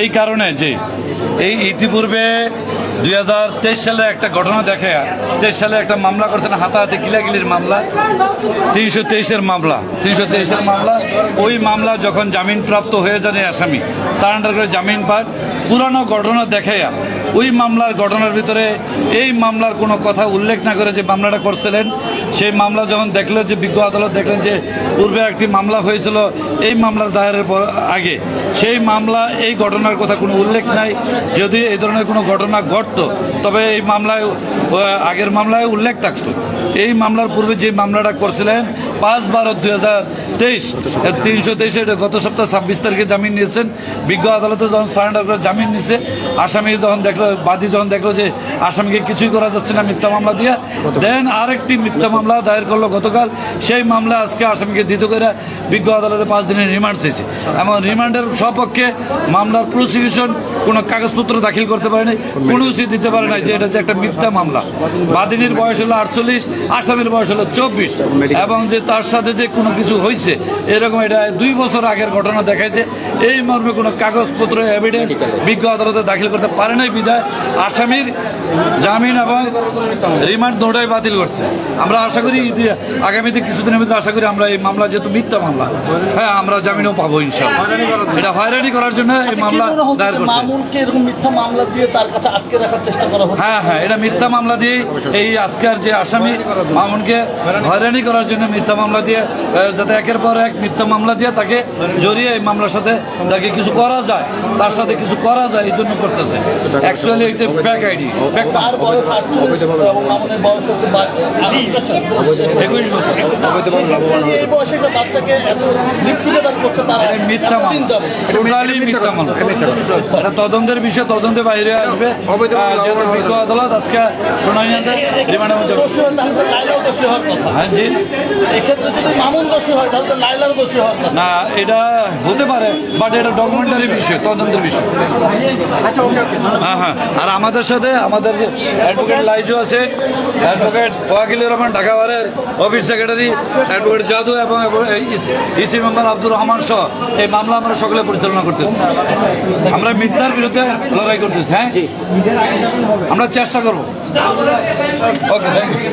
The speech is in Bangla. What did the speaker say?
এই কারণে যে এই ইতিপূর্বে দুই হাজার তেইশ সালে একটা ঘটনা দেখে, তেইশ সালে একটা মামলা করছেন, হাতাহাতি কিলাকিলির মামলা, তিনশো তেইশের মামলা, তিনশো তেইশের মামলা। ওই মামলা যখন জামিনপ্রাপ্ত হয়ে যান আসামি, সারেন্ডার করে জামিন পান। পুরানো ঘটনা দেখে ওই মামলার ঘটনার ভিতরে এই মামলার কোনো কথা উল্লেখ না করে যে মামলাটা করছিলেন, সেই মামলা যখন দেখল যে বিজ্ঞ আদালত দেখলেন যে পূর্বে একটি মামলা হয়েছিল এই মামলার দায়েরের পর আগে, সেই মামলা, এই ঘটনার কথা কোনো উল্লেখ নাই। যদি এই ধরনের কোনো ঘটনা ঘটতো, তবে এই মামলায় আগের মামলায় উল্লেখ থাকতো। এই মামলার পূর্বে যে মামলাটা করছিলেন পাঁচ বারো দুই হাজার তেইশ। তিনশো তেইশে গত সপ্তাহ ছাব্বিশ তারিখে জামিন নিয়েছেন। বিজ্ঞ আদালতে যখন সারেন্ডার করে জামিন নিয়েছে আসামি যখন দেখল বাদী যখন দেখল যে আসামিকে কিছুই করা যাচ্ছে না মিথ্যা মামলা দিয়ে দেন আরেকটি মিথ্যা মামলা দায়ের করল গতকাল। সেই মামলা আজকে আসামিকে দিত করে বিজ্ঞ আদালতে পাঁচ দিনের রিমান্ড চেয়েছে। এবং রিমান্ডের সপক্ষে মামলার প্রসিকিউশন কোনো কাগজপত্র দাখিল করতে পারেনি কোনো কিছু দিতে পারে না যে এটা যে একটা মিথ্যা মামলা। বাদিনীর বয়স হলো আটচল্লিশ আসামির বয়স হলো চব্বিশ। এবং যে তার সাথে যে কোনো কিছু হয়েছে এরকম এটা দুই বছর আগের ঘটনা দেখাইছে। এই মর্মে কোনো কাগজপত্র এভিডেন্স বিজ্ঞ আদালতে দাখিল করতে পারে নাই বিধায় আসামির জামিন এবং রিমান্ড দুটাই বাতিল করছে। আমরা আশা করি আগামীতে কিছুদিনের মধ্যে আশা করি আমরা এই মামলা যেহেতু মিথ্যা মামলা হ্যাঁ আমরা জামিনও পাবো ইনশাল্লাহ এটা হয়রানি করার জন্য এই মামলা মনে হচ্ছে দায়ের করছে? মামলা হ্যাঁ হ্যাঁ এটা মিথ্যা মামলা দিয়ে এই আজকের যে আসামি মামুনকে হয়রানি করার জন্য মিথ্যা মামলা দিয়ে যাতে একের পর এক মিথ্যা মামলা দিয়ে তাকে জড়িয়ে এই মামলার সাথে তাকে কিছু করা যায় তার সাথে কিছু করা যায় এই জন্য করতেছে। অ্যাকচুয়ালি এটা ফ্যাক আইডি ফ্যাক তার বয়স আটচল্লিশ এবং মামুনের বয়স হচ্ছে বা- আঠাশ। একুশ বছর। সেক্ষেত্রে এই বয়সে একটা বাচ্চাকে এত নির্যাতন করছে তারা মিথ্যা মামলা। তদন্তের বিষয় তদন্তে বাইরে আসবে। আদালত আজকে শুনানি হ্যাঁ জি। এক্ষেত্রে যদি মামুন দোষী হয় তাহলে তো লাইলারও দোষী হওয়ার না এটা হতে পারে বাট এটা ডকুমেন্টারি বিষয় তদন্তের বিষয়। হ্যাঁ হ্যাঁ আর আমাদের সাথে আমাদের যে অ্যাডভোকেট লাইজু আছে অ্যাডভোকেট ওয়াকিলুর রহমান ঢাকা বারের অফিস সেক্রেটারি অ্যাডভোকেট জাদু এবং ইসি মেম্বার আব্দুর রহমান সহ এই মামলা আমরা সকলে পরিচালনা করতেছি। আমরা মিথ্যার বিরুদ্ধে লড়াই করতেছি হ্যাঁ? আমরা চেষ্টা করব। Okay thank you